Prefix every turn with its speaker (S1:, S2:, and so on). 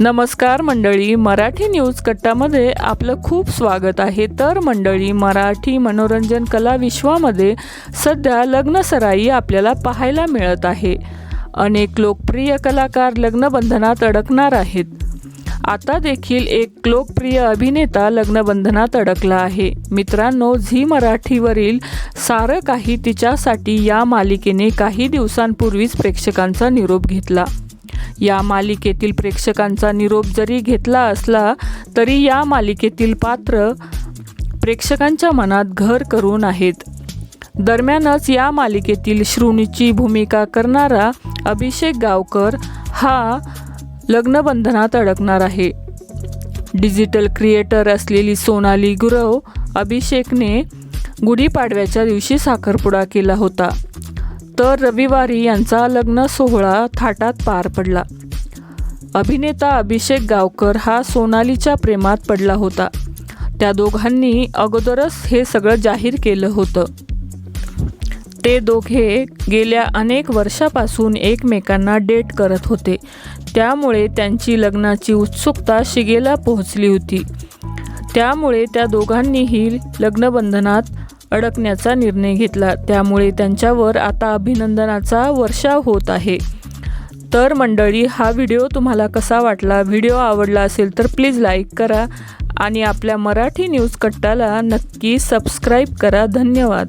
S1: नमस्कार मंडळी मराठी न्यूज कट्टामध्ये आपलं खूप स्वागत आहे. तर मंडळी मराठी मनोरंजन कला विश्वामध्ये सध्या लग्नसराई आपल्याला पाहायला मिळत आहे. अनेक लोकप्रिय कलाकार लग्नबंधनात अडकणार आहेत. आता देखील एक लोकप्रिय अभिनेता लग्नबंधनात अडकला आहे. मित्रांनो झी मराठीवरील सारं काही तिच्यासाठी या मालिकेने काही दिवसांपूर्वीच प्रेक्षकांचा निरोप घेतला. या मालिकेतील प्रेक्षकांचा निरोप जरी घेतला असला तरी या मालिकेतील पात्र प्रेक्षकांच्या मनात घर करून आहेत. दरम्यानच या मालिकेतील श्रुनीची भूमिका करणारा अभिषेक गावकर हा लग्नबंधनात अडकणार आहे. डिजिटल क्रिएटर असलेली सोनाली गुरव अभिषेकने गुढीपाडव्याच्या दिवशी साखरपुडा केला होता. तर रविवारी यांचा लग्न सोहळा थाटात पार पडला. अभिनेता अभिषेक गावकर हा सोनालीच्या प्रेमात पडला होता. त्या दोघांनी अगोदरच हे सगळं जाहीर केलं होतं. ते दोघे गेल्या अनेक वर्षापासून एकमेकांना डेट करत होते. त्यामुळे त्यांची लग्नाची उत्सुकता शिगेला पोहोचली होती. त्यामुळे त्या दोघांनीही लग्नबंधनात अडकण्याचा निर्णय घेतला. त्यामुळे त्यांच्यावर आता अभिनंदनाचा वर्षाव होत आहे. तर मंडळी हा व्हिडिओ तुम्हाला कसा वाटला? व्हिडिओ आवडला असेल तर प्लीज लाईक करा आणि आपल्या मराठी न्यूज कट्टाला नक्की सबस्क्राईब करा. धन्यवाद.